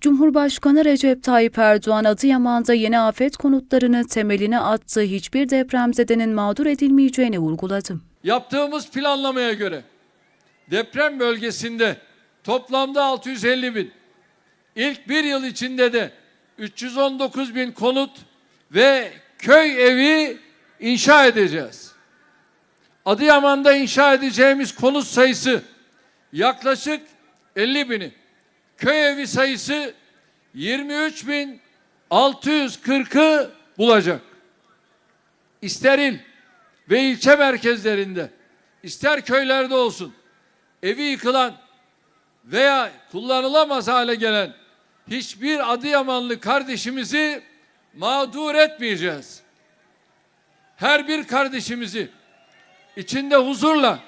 Cumhurbaşkanı Recep Tayyip Erdoğan Adıyaman'da yeni afet konutlarının temelini attığı hiçbir depremzedenin mağdur edilmeyeceğini vurguladı. Yaptığımız planlamaya göre deprem bölgesinde toplamda 650 bin, ilk bir yıl içinde de 319 bin konut ve köy evi inşa edeceğiz. Adıyaman'da inşa edeceğimiz konut sayısı yaklaşık 50 bini. Köy evi sayısı 23 bin 640'ı bulacak. İster il ve ilçe merkezlerinde, ister köylerde olsun, evi yıkılan veya kullanılamaz hale gelen hiçbir Adıyamanlı kardeşimizi mağdur etmeyeceğiz. Her bir kardeşimizi içinde huzurla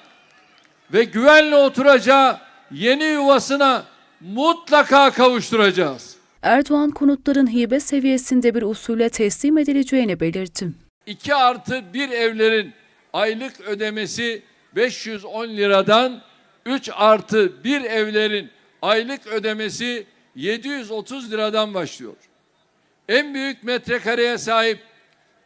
ve güvenle oturacağı yeni yuvasına mutlaka kavuşturacağız. Erdoğan konutların hibe seviyesinde bir usulle teslim edileceğini belirtti. 2 artı 1 evlerin aylık ödemesi 510 liradan 3 artı 1 evlerin aylık ödemesi 730 liradan başlıyor. En büyük metrekareye sahip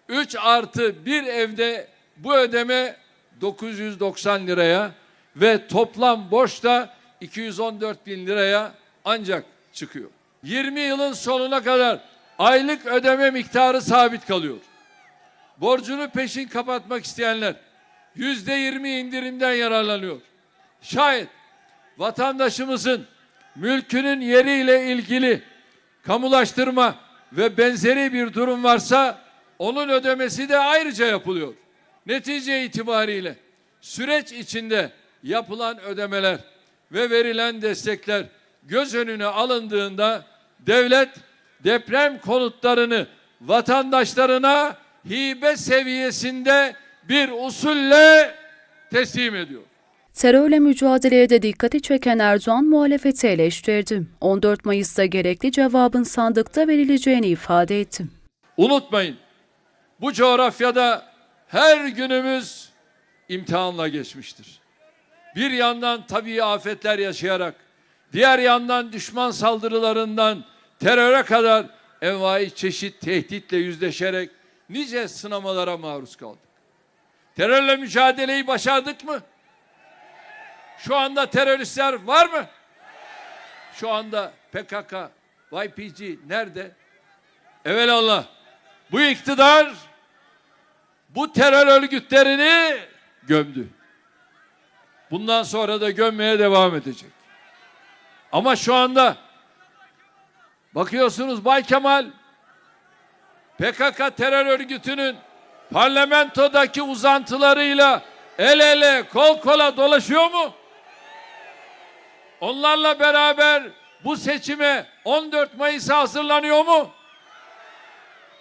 3 artı 1 evde bu ödeme 990 liraya ve toplam borç da 214 bin liraya ancak çıkıyor. 20 yılın sonuna kadar aylık ödeme miktarı sabit kalıyor. Borcunu peşin kapatmak isteyenler yüzde yirmi indirimden yararlanıyor. Şayet vatandaşımızın mülkünün yeriyle ilgili kamulaştırma ve benzeri bir durum varsa onun ödemesi de ayrıca yapılıyor. Netice itibariyle süreç içinde yapılan ödemeler ve verilen destekler göz önüne alındığında devlet deprem konutlarını vatandaşlarına hibe seviyesinde bir usulle teslim ediyor. Terörle mücadeleye de dikkati çeken Erdoğan muhalefeti eleştirdi. 14 Mayıs'ta gerekli cevabın sandıkta verileceğini ifade etti. Unutmayın bu coğrafyada her günümüz imtihanla geçmiştir. Bir yandan tabii afetler yaşayarak, diğer yandan düşman saldırılarından teröre kadar envai çeşit tehditle yüzleşerek nice sınamalara maruz kaldık. Terörle mücadeleyi başardık mı? Şu anda teröristler var mı? Şu anda PKK, YPG nerede? Evelallah. Bu iktidar bu terör örgütlerini gömdü. Bundan sonra da gömmeye devam edecek. Ama şu anda bakıyorsunuz Bay Kemal PKK terör örgütünün parlamentodaki uzantılarıyla el ele kol kola dolaşıyor mu? Onlarla beraber bu seçime 14 Mayıs'a hazırlanıyor mu?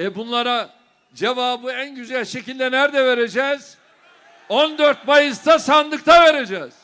E bunlara cevabı en güzel şekilde nerede vereceğiz? 14 Mayıs'ta sandıkta vereceğiz.